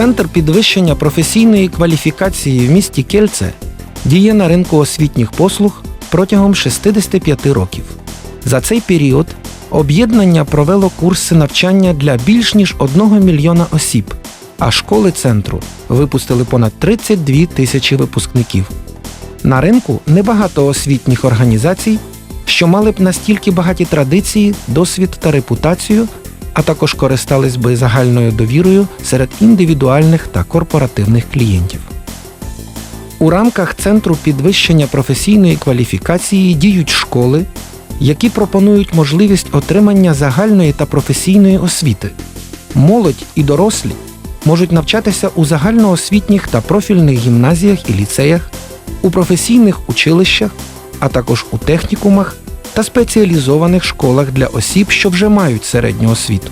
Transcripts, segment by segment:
Центр підвищення професійної кваліфікації в місті Кельце діє на ринку освітніх послуг протягом 65 років. За цей період об'єднання провело курси навчання для більш ніж 1 мільйона осіб, а школи центру випустили понад 32 тисячі випускників. На ринку небагато освітніх організацій, що мали б настільки багаті традиції, досвід та репутацію, а також користались би загальною довірою серед індивідуальних та корпоративних клієнтів. У рамках Центру підвищення професійної кваліфікації діють школи, які пропонують можливість отримання загальної та професійної освіти. Молодь і дорослі можуть навчатися у загальноосвітніх та профільних гімназіях і ліцеях, у професійних училищах, а також у технікумах та спеціалізованих школах для осіб, що вже мають середню освіту.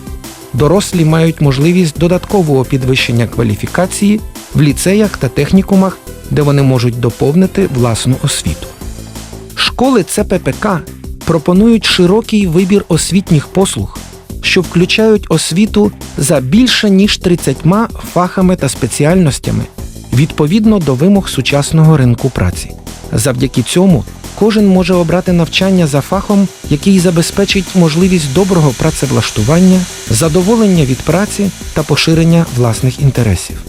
Дорослі мають можливість додаткового підвищення кваліфікації в ліцеях та технікумах, де вони можуть доповнити власну освіту. Школи ЦППК пропонують широкий вибір освітніх послуг, що включають освіту за більше ніж 30 фахами та спеціальностями відповідно до вимог сучасного ринку праці. Завдяки цьому кожен може обрати навчання за фахом, який забезпечить можливість доброго працевлаштування, задоволення від праці та поширення власних інтересів.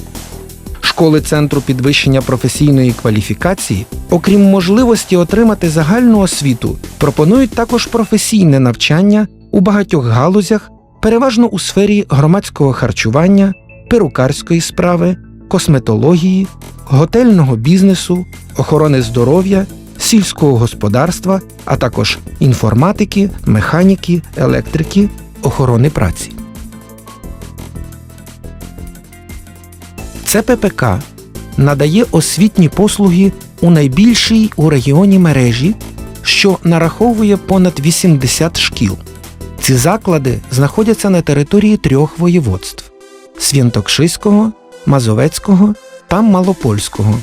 Школи Центру підвищення професійної кваліфікації, окрім можливості отримати загальну освіту, пропонують також професійне навчання у багатьох галузях, переважно у сфері громадського харчування, перукарської справи, косметології, готельного бізнесу, охорони здоров'я, сільського господарства, а також інформатики, механіки, електрики, охорони праці. ЦППК надає освітні послуги у найбільшій у регіоні мережі, що нараховує понад 80 шкіл. Ці заклади знаходяться на території трьох воєводств Свінтокшиського, Мазовецького та Малопольського.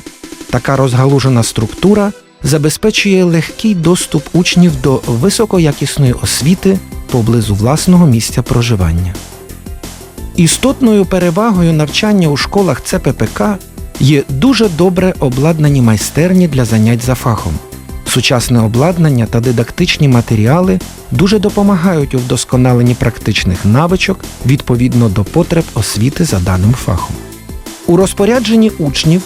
Така розгалужена структура забезпечує легкий доступ учнів до високоякісної освіти поблизу власного місця проживання. Істотною перевагою навчання у школах ЦППК є дуже добре обладнані майстерні для занять за фахом. Сучасне обладнання та дидактичні матеріали дуже допомагають у вдосконаленні практичних навичок відповідно до потреб освіти за даним фахом. У розпорядженні учнів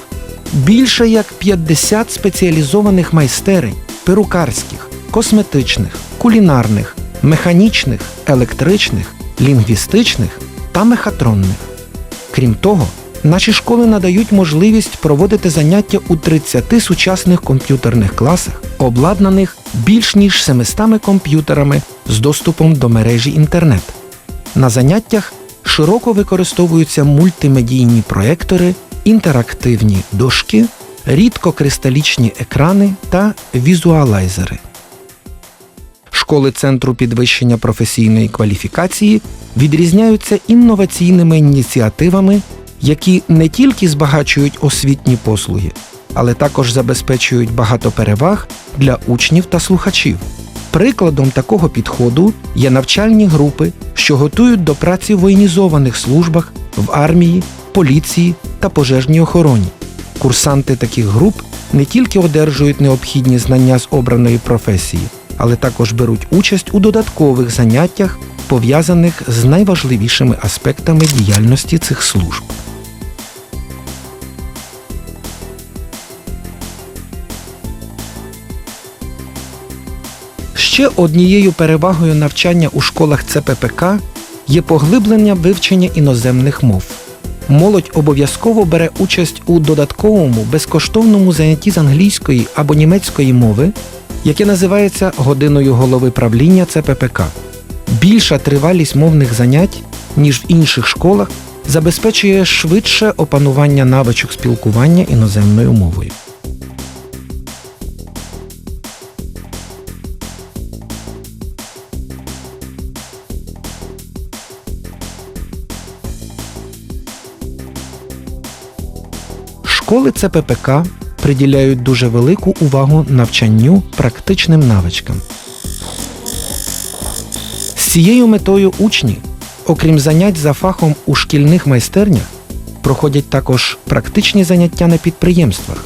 більше як 50 спеціалізованих майстерень перукарських, косметичних, кулінарних, механічних, електричних, лінгвістичних та мехатронних. Крім того, наші школи надають можливість проводити заняття у 30 сучасних комп'ютерних класах, обладнаних більш ніж 700 комп'ютерами з доступом до мережі інтернет. На заняттях широко використовуються мультимедійні проектори, інтерактивні дошки, рідкокристалічні екрани та візуалайзери. Школи Центру підвищення професійної кваліфікації відрізняються інноваційними ініціативами, які не тільки збагачують освітні послуги, але також забезпечують багато переваг для учнів та слухачів. Прикладом такого підходу є навчальні групи, що готують до праці в воєнізованих службах в армії, поліції та пожежній охороні. Курсанти таких груп не тільки одержують необхідні знання з обраної професії, але також беруть участь у додаткових заняттях, пов'язаних з найважливішими аспектами діяльності цих служб. Ще однією перевагою навчання у школах ЦППК є поглиблення вивчення іноземних мов. Молодь обов'язково бере участь у додатковому безкоштовному занятті з англійської або німецької мови, яке називається годиною голови правління ЦППК. Більша тривалість мовних занять, ніж в інших школах, забезпечує швидше опанування навичок спілкування іноземною мовою. Школи ЦППК приділяють дуже велику увагу навчанню практичним навичкам. З цією метою учні, окрім занять за фахом у шкільних майстернях, проходять також практичні заняття на підприємствах.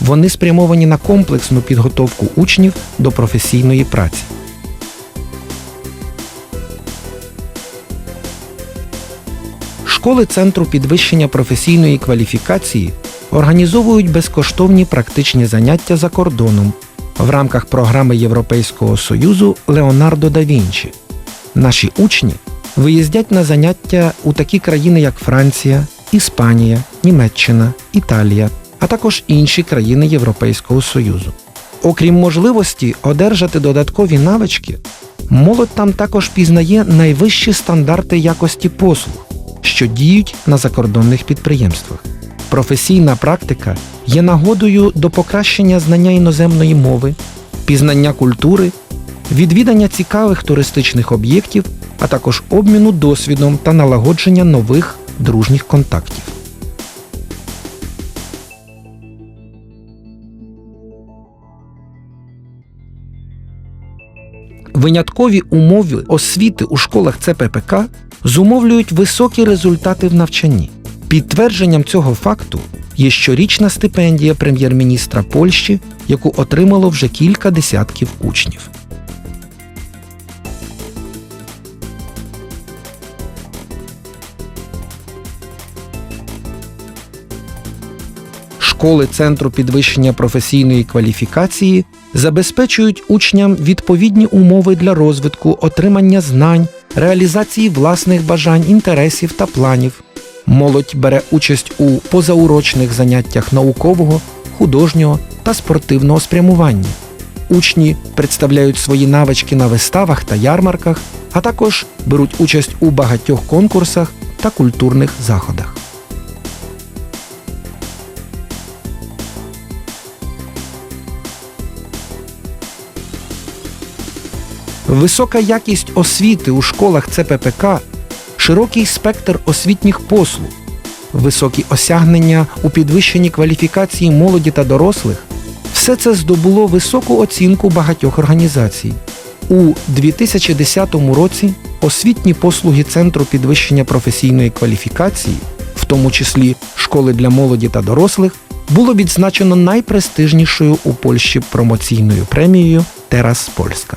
Вони спрямовані на комплексну підготовку учнів до професійної праці. Школи Центру підвищення професійної кваліфікації організовують безкоштовні практичні заняття за кордоном в рамках програми Європейського Союзу Леонардо да Вінчі. Наші учні виїздять на заняття у такі країни, як Франція, Іспанія, Німеччина, Італія, а також інші країни Європейського Союзу. Окрім можливості одержати додаткові навички, молодь там також пізнає найвищі стандарти якості послуг, що діють на закордонних підприємствах. Професійна практика є нагодою до покращення знання іноземної мови, пізнання культури, відвідання цікавих туристичних об'єктів, а також обміну досвідом та налагодження нових дружніх контактів. Виняткові умови освіти у школах ЦППК зумовлюють високі результати в навчанні. Підтвердженням цього факту є щорічна стипендія прем'єр-міністра Польщі, яку отримало вже кілька десятків учнів. Школи Центру підвищення професійної кваліфікації забезпечують учням відповідні умови для розвитку, отримання знань, реалізації власних бажань, інтересів та планів. Молодь бере участь у позаурочних заняттях наукового, художнього та спортивного спрямування. Учні представляють свої навички на виставах та ярмарках, а також беруть участь у багатьох конкурсах та культурних заходах. Висока якість освіти у школах ЦППК, широкий спектр освітніх послуг, високі осягнення у підвищенні кваліфікації молоді та дорослих все це здобуло високу оцінку багатьох організацій. У 2010 році освітні послуги Центру підвищення професійної кваліфікації, в тому числі школи для молоді та дорослих, було відзначено найпрестижнішою у Польщі промоційною премією Терас Польська.